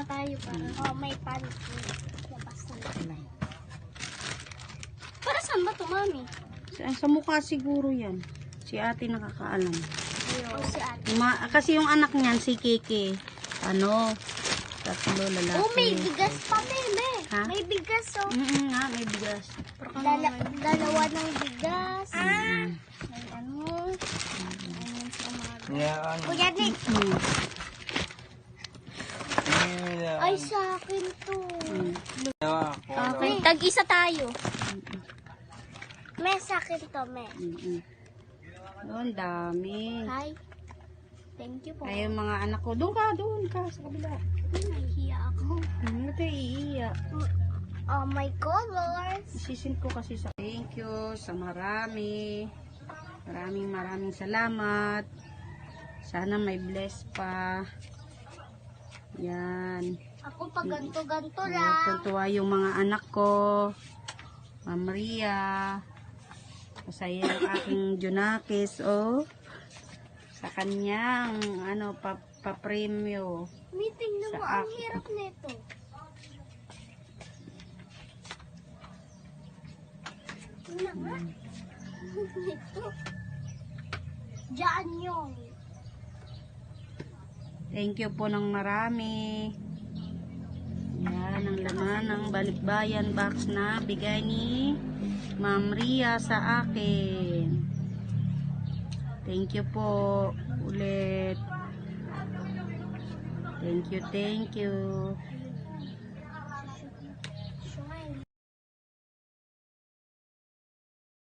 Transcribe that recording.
na tayo para. Oh, may pan. Labas na. Para saan ba to, mami? Sa, sa mukha siguro yan. Si ate nakakaalam. O si ate. Ma, kasi yung anak niyan, si Kiki. Ano? Tatlo lalaki. Oh, may bigas pa, bebe. Ha? May bigas, oh. Mm nga, may bigas. Dala, dalawa ng bigas. Ah. May ano. Ayun sa umaga. Yan. Kuya Nick. Mm. Ay, sa akin to. Mm. Okay. Tag-isa tayo. Me, sa akin to, me. Mm-mm. Doon, dami. Hi. Thank you po. Ay, yung mga anak ko, doon ka, doon ka, sa kabila. Ay, nahihiya ako. Hmm, ito iiyak. Oh, my colors. Isisin ko kasi sa thank you sa marami. Maraming maraming salamat. Sana may bless pa. Yan. Ako pa ganto-ganto lang. tuntua yung mga anak ko. Ma'am Maria. Masaya ang aking Junakis, oh. Sa kanyang, ano, pa, pa-premyo. Meeting na mo, ang hirap nito. Wala nga. Ito. Diyan yun. Thank you po ng marami. Yan ang laman ng balikbayan box na bigay ni Ma'am Ria sa akin. Thank you po ulit. Thank you, thank you.